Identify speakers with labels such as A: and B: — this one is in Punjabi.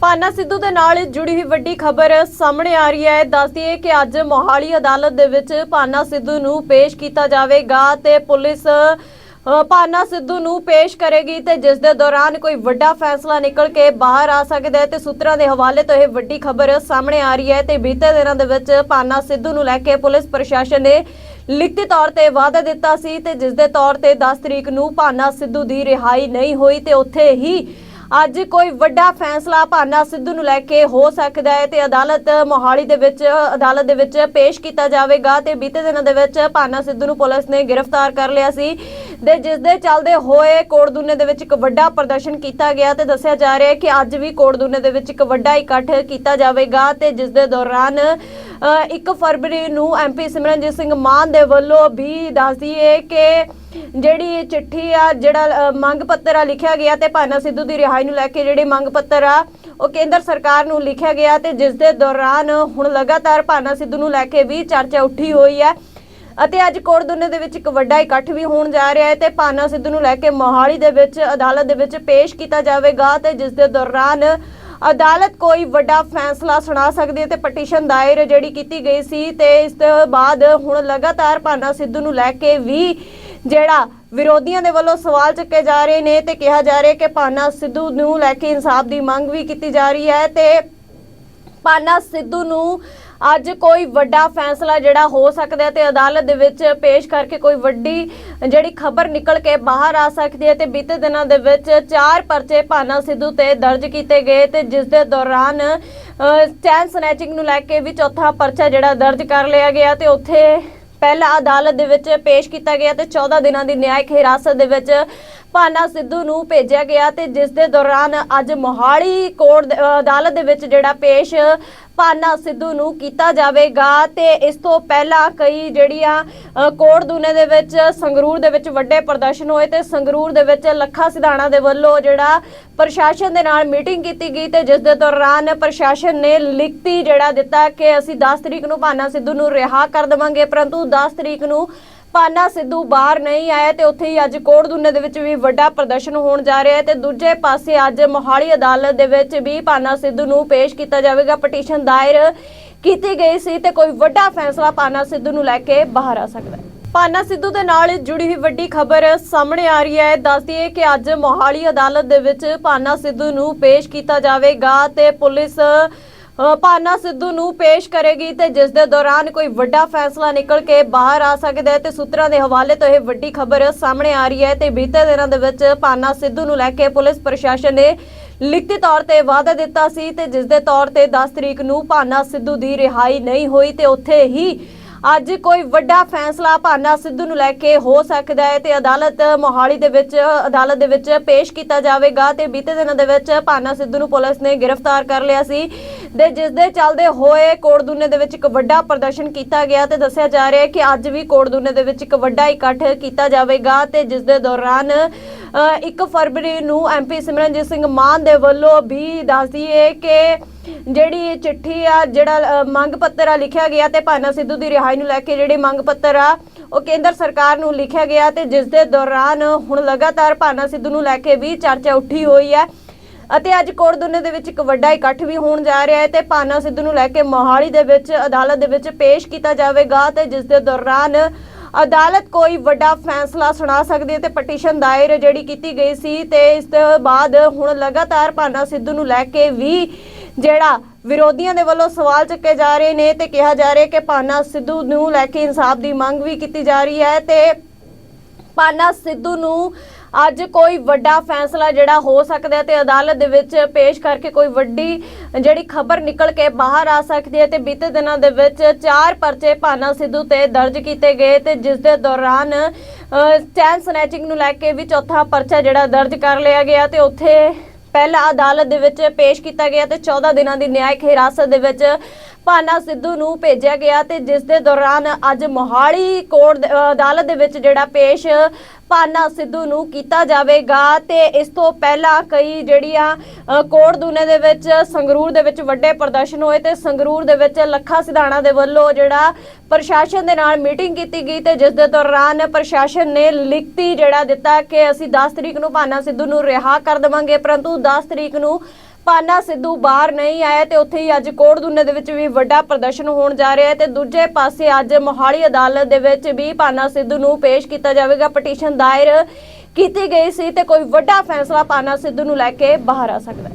A: ਪਾਨਾ ਸਿੱਧੂ ਦੇ ਨਾਲ ਜੁੜੀ ਹੋਈ ਵੱਡੀ ਖਬਰ ਸਾਹਮਣੇ ਆ ਰਹੀ ਹੈ। ਦੱਸਦੀ ਹੈ ਕਿ ਅੱਜ ਮੋਹਾਲੀ ਅਦਾਲਤ ਦੇ ਵਿੱਚ ਪਾਨਾ ਸਿੱਧੂ ਨੂੰ ਪੇਸ਼ ਕੀਤਾ ਜਾਵੇਗਾ ਤੇ ਪੁਲਿਸ ਅ, ਪਾਨਾ ਸਿੱਧੂ ਨੂੰ ਪੇਸ਼ ਕਰੇਗੀ ਤੇ ਜਿਸ ਦੇ ਦੌਰਾਨ ਕੋਈ ਵੱਡਾ ਫੈਸਲਾ ਨਿਕਲ ਕੇ ਬਾਹਰ ਆ ਸਕਦਾ ਹੈ ਤੇ ਸੂਤਰਾਂ ਦੇ ਹਵਾਲੇ ਤੋਂ ਇਹ ਵੱਡੀ ਖਬਰ ਸਾਹਮਣੇ ਆ ਰਹੀ ਹੈ ਤੇ ਬੀਤੇ ਦਿਨਾਂ ਦੇ ਵਿੱਚ ਪਾਨਾ ਸਿੱਧੂ ਨੂੰ ਲੈ ਕੇ ਪੁਲਿਸ ਪ੍ਰਸ਼ਾਸਨ ਨੇ ਲਿਖਤੀ ਤੌਰ ਤੇ ਵਾਅਦਾ ਦਿੱਤਾ ਸੀ ਤੇ ਜਿਸ ਦੇ ਤੌਰ ਤੇ 10 ਤਰੀਕ ਨੂੰ ਪਾਨਾ ਸਿੱਧੂ ਦੀ ਰਿਹਾਈ ਨਹੀਂ ਹੋਈ ਤੇ ਉੱਥੇ ਹੀ ਅੱਜ ਕੋਈ ਵੱਡਾ ਫੈਸਲਾ ਭਾਨਾ ਸਿੱਧੂ ਨੂੰ ਲੈ ਕੇ ਹੋ ਸਕਦਾ ਹੈ ਤੇ ਅਦਾਲਤ ਮੋਹਾਲੀ ਦੇ ਵਿੱਚ ਅਦਾਲਤ ਦੇ ਵਿੱਚ ਪੇਸ਼ ਕੀਤਾ ਜਾਵੇਗਾ ਤੇ ਬੀਤੇ ਦਿਨਾਂ ਦੇ ਵਿੱਚ ਭਾਨਾ ਸਿੱਧੂ ਨੂੰ ਪੁਲਿਸ ਨੇ ਗ੍ਰਿਫਤਾਰ ਕਰ ਲਿਆ ਸੀ ਤੇ ਜਿਸ ਦੇ ਚੱਲਦੇ ਹੋਏ ਕੋੜਦੂਨੇ ਦੇ ਵਿੱਚ ਇੱਕ ਵੱਡਾ ਪ੍ਰਦਰਸ਼ਨ ਕੀਤਾ ਗਿਆ ਤੇ ਦੱਸਿਆ ਜਾ ਰਿਹਾ ਹੈ ਕਿ ਅੱਜ ਵੀ ਕੋੜਦੂਨੇ ਦੇ ਵਿੱਚ ਇੱਕ ਵੱਡਾ ਇਕੱਠ ਕੀਤਾ ਜਾਵੇਗਾ ਤੇ ਜਿਸ ਦੇ ਦੌਰਾਨ ਅ, 1 ਫਰਵਰੀ ਨੂੰ ਐਮਪੀ ਸਿਮਰਨਜੀਤ ਸਿੰਘ ਮਾਨ ਦੇ ਵੱਲੋਂ ਵੀ ਦੱਸਦੀ ਹੈ ਕਿ ਜਿਹੜੀ ਇਹ ਚਿੱਠੀ ਆ, ਜਿਹੜਾ ਮੰਗ ਪੱਤਰ ਆ ਲਿਖਿਆ ਗਿਆ ਤੇ ਭਾਨਾ ਸਿੱਧੂ ਦੀ ਰਿਹਾਈ ਨੂੰ ਲੈ ਕੇ ਜਿਹੜੇ ਮੰਗ ਪੱਤਰ ਆ, ਉਹ ਕੇਂਦਰ ਸਰਕਾਰ ਨੂੰ ਲਿਖਿਆ ਗਿਆ ਤੇ ਜਿਸ ਦੇ ਦੌਰਾਨ ਹੁਣ ਲਗਾਤਾਰ ਭਾਨਾ ਸਿੱਧੂ ਨੂੰ ਲੈ ਕੇ ਵੀ ਚਰਚਾ ਉੱਠੀ ਹੋਈ ਹੈ। ਅਤੇ ਅੱਜ ਕੋੜਦੁਨੇ ਦੇ ਵਿੱਚ ਇੱਕ ਵੱਡਾ ਇਕੱਠ ਵੀ ਹੋਣ ਜਾ ਰਿਹਾ ਹੈ ਤੇ ਭਾਨਾ ਸਿੱਧੂ ਨੂੰ ਲੈ ਕੇ ਮੋਹਾਲੀ ਦੇ ਵਿੱਚ, ਅਦਾਲਤ ਦੇ ਵਿੱਚ ਪੇਸ਼ ਕੀਤਾ ਜਾਵੇਗਾ ਤੇ ਜਿਸ ਦੇ ਦੌਰਾਨ ਅਦਾਲਤ ਕੋਈ ਵੱਡਾ ਫੈਸਲਾ ਸੁਣਾ ਸਕਦੀ ਹੈ ਤੇ ਪਟੀਸ਼ਨ ਦਾਇਰ ਜਿਹੜੀ ਕੀਤੀ ਗਈ ਸੀ ਤੇ ਇਸ ਤੋਂ ਬਾਅਦ ਹੁਣ ਲਗਾਤਾਰ ਭਾਨਾ ਸਿੱਧੂ ਨੂੰ ਲੈ ਕੇ ਵੀ ਜਿਹੜਾ ਵਿਰੋਧੀਆਂ ਦੇ ਵੱਲੋਂ ਸਵਾਲ ਚੱਕੇ ਜਾ ਰਹੇ ਨੇ ਤੇ ਕਿਹਾ ਜਾ ਰਿਹਾ ਕਿ ਭਾਨਾ ਸਿੱਧੂ ਨੂੰ ਲੈ ਕੇ ਇਨਸਾਫ ਦੀ ਮੰਗ ਵੀ ਕੀਤੀ ਜਾ ਰਹੀ ਹੈ ਤੇ ਪਾਨਾ ਸਿੱਧੂ ਨੂੰ ਅੱਜ ਕੋਈ ਵੱਡਾ ਫੈਸਲਾ ਜਿਹੜਾ ਹੋ ਸਕਦਾ ਹੈ ਤੇ ਅਦਾਲਤ ਦੇ ਵਿੱਚ ਪੇਸ਼ ਕਰਕੇ ਕੋਈ ਵੱਡੀ ਜਿਹੜੀ ਖਬਰ ਨਿਕਲ ਕੇ ਬਾਹਰ ਆ ਸਕਦੀ ਹੈ ਤੇ ਬੀਤੇ ਦਿਨਾਂ ਦੇ ਵਿੱਚ ਚਾਰ ਪਰਚੇ ਭਾਨਾ ਸਿੱਧੂ ਤੇ ਦਰਜ ਕੀਤੇ ਗਏ ਤੇ ਜਿਸ ਦੇ ਦੌਰਾਨ ਚੈਨ ਸਨੈਚਿੰਗ ਨੂੰ ਲੈ ਕੇ ਵੀ ਚੌਥਾ ਪਰਚਾ ਜਿਹੜਾ ਦਰਜ ਕਰ ਲਿਆ ਗਿਆ ਤੇ ਉੱਥੇ ਪਹਿਲਾਂ ਅਦਾਲਤ ਦੇ ਵਿੱਚ ਪੇਸ਼ ਕੀਤਾ ਗਿਆ ਤੇ 14 ਦਿਨਾਂ ਦੀ ਨਿਆਇਕ ਹਿਰਾਸਤ ਦੇ ਵਿੱਚ ਭਾਨਾ ਸਿੱਧੂ ਨੂੰ ਭੇਜਿਆ ਗਿਆ ਤੇ ਜਿਸ ਦੇ ਦੌਰਾਨ ਅੱਜ ਮੋਹਾਲੀ ਕੋਰਟ ਅਦਾਲਤ ਦੇ ਵਿੱਚ ਜਿਹੜਾ ਪੇਸ਼ ਭਾਨਾ ਸਿੱਧੂ ਨੂੰ ਕੀਤਾ ਜਾਵੇਗਾ ਤੇ ਇਸ ਤੋਂ ਪਹਿਲਾਂ ਕਈ ਜਿਹੜੀਆਂ ਕੋਟ ਕੋਰਟ ਦੂਨੇ ਦੇ ਵਿੱਚ ਸੰਗਰੂਰ ਦੇ ਵਿੱਚ ਵੱਡੇ ਪ੍ਰਦਰਸ਼ਨ ਹੋਏ ਤੇ ਸੰਗਰੂਰ ਦੇ ਵਿੱਚ ਲੱਖਾ ਸਿਧਾਣਾ ਦੇ ਵੱਲੋਂ ਜਿਹੜਾ ਪ੍ਰਸ਼ਾਸਨ ਦੇ ਨਾਲ ਮੀਟਿੰਗ ਕੀਤੀ ਗਈ ਤੇ ਜਿਸ ਦੇ ਦੌਰਾਨ ਪ੍ਰਸ਼ਾਸਨ ਨੇ ਲਿਖਤੀ ਜਿਹੜਾ ਦਿੱਤਾ ਕਿ ਅਸੀਂ 10 ਤਰੀਕ ਨੂੰ ਭਾਨਾ ਸਿੱਧੂ ਨੂੰ ਰਿਹਾ ਕਰ ਦੇਵਾਂਗੇ, ਪਰੰਤੂ 10 ਤਰੀਕ ਨੂੰ ਪਾਨਾ ਸਿੱਧੂ ਬਾਹਰ ਨਹੀਂ ਆਇਆ ਤੇ ਉੱਥੇ ਹੀ ਅੱਜ ਕੋਟ ਕੋੜਦੁੰਨੇ ਦੇ ਵਿੱਚ ਵੀ ਵੱਡਾ ਪ੍ਰਦਰਸ਼ਨ ਹੋਣ ਜਾ ਰਿਹਾ ਹੈ ਤੇ ਦੂਜੇ ਪਾਸੇ ਅੱਜ ਮੋਹਾਲੀ ਅਦਾਲਤ ਦੇ ਵਿੱਚ ਵੀ ਪਾਨਾ ਸਿੱਧੂ ਨੂੰ ਪੇਸ਼ ਕੀਤਾ ਜਾਵੇਗਾ। ਪਟੀਸ਼ਨ ਦਾਇਰ ਕੀਤੀ ਗਈ ਸੀ ਤੇ ਕੋਈ ਵੱਡਾ ਫੈਸਲਾ ਪਾਨਾ ਸਿੱਧੂ ਨੂੰ ਲੈ ਕੇ ਬਾਹਰ ਆ ਸਕਦਾ ਹੈ। ਪਾਨਾ ਸਿੱਧੂ ਦੇ ਨਾਲ ਜੁੜੀ ਹੋਈ ਵੱਡੀ ਖਬਰ ਸਾਹਮਣੇ ਆ ਰਹੀ ਹੈ। ਦੱਸਦੀ ਹੈ ਕਿ ਅੱਜ ਮੋਹਾਲੀ ਅਦਾਲਤ ਦੇ ਵਿੱਚ ਪਾਨਾ ਸਿੱਧੂ ਨੂੰ ਪੇਸ਼ ਕੀਤਾ ਜਾਵੇਗਾ ਤੇ ਪੁਲਿਸ ਭਾਨਾ ਸਿੱਧੂ ਨੂੰ ਪੇਸ਼ ਕਰੇਗੀ ਤੇ ਜਿਸ ਦੇ ਦੌਰਾਨ ਕੋਈ ਵੱਡਾ ਫੈਸਲਾ ਨਿਕਲ ਕੇ ਬਾਹਰ ਆ ਸਕਦਾ ਹੈ ਤੇ ਸੂਤਰਾਂ ਦੇ ਹਵਾਲੇ ਤੋਂ ਇਹ ਵੱਡੀ ਖਬਰ ਸਾਹਮਣੇ ਆ ਰਹੀ ਹੈ ਤੇ ਬੀਤੇ ਦਿਨਾਂ ਦੇ ਵਿੱਚ ਭਾਨਾ ਸਿੱਧੂ ਨੂੰ ਲੈ ਕੇ ਪੁਲਿਸ ਪ੍ਰਸ਼ਾਸਨ ਨੇ ਲਿਖਤੀ ਤੌਰ ਤੇ ਵਾਅਦਾ ਦਿੱਤਾ ਸੀ ਤੇ ਜਿਸ ਦੇ ਤੌਰ ਤੇ 10 ਤਰੀਕ ਨੂੰ ਭਾਨਾ ਸਿੱਧੂ ਦੀ ਰਿਹਾਈ ਨਹੀਂ ਹੋਈ ਤੇ ਉੱਥੇ ਹੀ ਅੱਜ ਕੋਈ ਵੱਡਾ ਫੈਸਲਾ ਭਾਨਾ ਸਿੱਧੂ ਨੂੰ ਲੈ ਕੇ ਹੋ ਸਕਦਾ ਹੈ ਤੇ ਅਦਾਲਤ ਮੋਹਾਲੀ ਦੇ ਵਿੱਚ ਅਦਾਲਤ ਦੇ ਵਿੱਚ ਪੇਸ਼ ਕੀਤਾ ਜਾਵੇਗਾ ਤੇ ਬੀਤੇ ਦਿਨਾਂ ਦੇ ਵਿੱਚ ਭਾਨਾ ਸਿੱਧੂ ਨੂੰ ਪੁਲਿਸ ਨੇ ਗ੍ਰਿਫਤਾਰ ਕਰ ਲਿਆ ਸੀ ਤੇ ਜਿਸ ਦੇ ਚੱਲਦੇ ਹੋਏ ਕੋੜਦੂਨੇ ਦੇ ਵਿੱਚ ਇੱਕ ਵੱਡਾ ਪ੍ਰਦਰਸ਼ਨ ਕੀਤਾ ਗਿਆ ਤੇ ਦੱਸਿਆ ਜਾ ਰਿਹਾ ਹੈ ਕਿ ਅੱਜ ਵੀ ਕੋੜਦੂਨੇ ਦੇ ਵਿੱਚ ਇੱਕ ਵੱਡਾ ਇਕੱਠ ਕੀਤਾ ਜਾਵੇਗਾ ਤੇ ਜਿਸ ਦੇ ਦੌਰਾਨ ਅ, 1 ਫਰਵਰੀ ਨੂੰ ਐਮਪੀ ਸਿਮਰਨਜੀਤ ਸਿੰਘ ਮਾਨ ਦੇ ਵੱਲੋਂ ਵੀ ਦੱਸਦੀ ਹੈ ਕਿ ਜਿਹੜੀ ਇਹ ਚਿੱਠੀ ਆ ਜਿਹੜਾ ਅ, ਮੰਗ ਪੱਤਰ ਆ ਲਿਖਿਆ ਗਿਆ ਤੇ ਭਾਨਾ ਸਿੱਧੂ ਦੀ ਰਿਹਾਈ ਨੂੰ ਲੈ ਕੇ ਜਿਹੜੇ ਮੰਗ ਪੱਤਰ ਆ ਉਹ ਕੇਂਦਰ ਸਰਕਾਰ ਨੂੰ ਲਿਖਿਆ ਗਿਆ ਤੇ ਜਿਸ ਦੇ ਦੌਰਾਨ ਹੁਣ ਲਗਾਤਾਰ ਭਾਨਾ ਸਿੱਧੂ ਨੂੰ ਲੈ ਕੇ ਵੀ ਚਰਚਾ ਉੱਠੀ ਹੋਈ ਹੈ। ਅਤੇ ਅੱਜ ਕੋੜਦੁਨੇ ਦੇ ਵਿੱਚ ਇੱਕ ਵੱਡਾ ਇਕੱਠ ਵੀ ਹੋਣ ਜਾ ਰਿਹਾ ਹੈ ਤੇ ਭਾਨਾ ਸਿੱਧੂ ਨੂੰ ਲੈ ਕੇ ਮੋਹਾਲੀ ਦੇ ਵਿੱਚ ਅਦਾਲਤ ਦੇ ਵਿੱਚ ਪੇਸ਼ ਕੀਤਾ ਜਾਵੇਗਾ ਤੇ ਜਿਸ ਦੇ ਦੌਰਾਨ ਅਦਾਲਤ ਕੋਈ ਵੱਡਾ ਫੈਸਲਾ ਸੁਣਾ ਸਕਦੀ ਹੈ ਤੇ ਪਟੀਸ਼ਨ ਦਾਇਰ ਜਿਹੜੀ ਕੀਤੀ ਗਈ ਸੀ ਤੇ ਇਸ ਤੋਂ ਬਾਅਦ ਹੁਣ ਲਗਾਤਾਰ ਭਾਨਾ ਸਿੱਧੂ ਨੂੰ ਲੈ ਕੇ ਵੀ ਜਿਹੜਾ ਵਿਰੋਧੀਆਂ ਦੇ ਵੱਲੋਂ ਸਵਾਲ ਚੱਕੇ ਜਾ ਰਹੇ ਨੇ ਤੇ ਕਿਹਾ ਜਾ ਰਿਹਾ ਕਿ ਭਾਨਾ ਸਿੱਧੂ ਨੂੰ ਲੈ ਕੇ ਇਨਸਾਫ ਦੀ ਮੰਗ ਵੀ ਕੀਤੀ ਜਾ ਰਹੀ ਹੈ ਤੇ ਪਾਨਾ ਸਿੱਧੂ ਨੂੰ ਅੱਜ ਕੋਈ ਵੱਡਾ ਫੈਸਲਾ ਜਿਹੜਾ ਹੋ ਸਕਦਾ ਹੈ ਤੇ ਅਦਾਲਤ ਦੇ ਵਿੱਚ ਪੇਸ਼ ਕਰਕੇ ਕੋਈ ਵੱਡੀ ਜਿਹੜੀ ਖਬਰ ਨਿਕਲ ਕੇ ਬਾਹਰ ਆ ਸਕਦੀ ਹੈ ਤੇ ਬੀਤੇ ਦਿਨਾਂ ਦੇ ਵਿੱਚ ਚਾਰ ਪਰਚੇ ਪਾਨਾ ਸਿੱਧੂ ਤੇ ਦਰਜ ਕੀਤੇ ਗਏ ਤੇ ਜਿਸ ਦੇ ਦੌਰਾਨ ਚੈਨ ਸਨੈਚਿੰਗ ਨੂੰ ਲੈ ਕੇ ਵੀ ਚੌਥਾ ਪਰਚਾ ਜਿਹੜਾ ਦਰਜ ਕਰ ਲਿਆ ਗਿਆ ਤੇ ਉੱਥੇ ਪਹਿਲਾਂ ਅਦਾਲਤ ਦੇ ਵਿੱਚ ਪੇਸ਼ ਕੀਤਾ ਗਿਆ ਤੇ 14 ਦਿਨਾਂ ਦੀ ਨਿਆਇਕ ਹਿਰਾਸਤ ਦੇ ਵਿੱਚ ਭਾਨਾ ਸਿੱਧੂ ਨੂੰ ਭੇਜਿਆ ਗਿਆ ਤੇ ਜਿਸ ਦੇ ਦੌਰਾਨ ਅੱਜ ਮੋਹਾਲੀ ਕੋਰਟ ਅਦਾਲਤ ਦੇ ਵਿੱਚ ਜਿਹੜਾ ਪੇਸ਼ ਭਾਨਾ ਸਿੱਧੂ ਨੂੰ ਕੀਤਾ ਜਾਵੇਗਾ ਤੇ ਇਸ ਤੋਂ ਪਹਿਲਾਂ ਕਈ ਜਿਹੜੀਆਂ ਕੋਟ ਦੂਨੇ ਦੇ ਵਿੱਚ, ਸੰਗਰੂਰ ਦੇ ਵਿੱਚ ਵੱਡੇ ਪ੍ਰਦਰਸ਼ਨ ਹੋਏ ਤੇ ਸੰਗਰੂਰ ਦੇ ਵਿੱਚ ਲੱਖਾ ਸਿਧਾਣਾ ਦੇ ਵੱਲੋਂ ਜਿਹੜਾ ਪ੍ਰਸ਼ਾਸਨ ਦੇ ਨਾਲ ਮੀਟਿੰਗ ਕੀਤੀ ਗਈ ਤੇ ਜਿਸ ਦੇ ਦੌਰਾਨ ਪ੍ਰਸ਼ਾਸਨ ਨੇ ਲਿਖਤੀ ਜਿਹੜਾ ਦਿੱਤਾ ਕਿ ਅਸੀਂ 10 ਤਰੀਕ ਨੂੰ ਭਾਨਾ ਸਿੱਧੂ ਨੂੰ ਰਿਹਾ ਕਰ ਦੇਵਾਂਗੇ, ਪਰੰਤੂ 10 ਤਰੀਕ ਨੂੰ ਪਾਨਾ ਸਿੱਧੂ ਬਾਹਰ ਨਹੀਂ ਆਇਆ ਤੇ ਉੱਥੇ ਹੀ ਅੱਜ ਕੋੜਦੁੰਨੇ ਦੇ ਵਿੱਚ ਵੀ ਵੱਡਾ ਪ੍ਰਦਰਸ਼ਨ ਹੋਣ ਜਾ ਰਿਹਾ ਹੈ ਤੇ ਦੂਜੇ ਪਾਸੇ ਅੱਜ ਮੋਹਾਲੀ ਅਦਾਲਤ ਦੇ ਵਿੱਚ ਵੀ ਪਾਨਾ ਸਿੱਧੂ ਨੂੰ ਪੇਸ਼ ਕੀਤਾ ਜਾਵੇਗਾ। ਪਟੀਸ਼ਨ ਦਾਇਰ ਕੀਤੀ ਗਈ ਸੀ ਤੇ ਕੋਈ ਵੱਡਾ ਫੈਸਲਾ ਪਾਨਾ ਸਿੱਧੂ ਨੂੰ ਲੈ ਕੇ ਬਾਹਰ ਆ ਸਕਦਾ ਹੈ।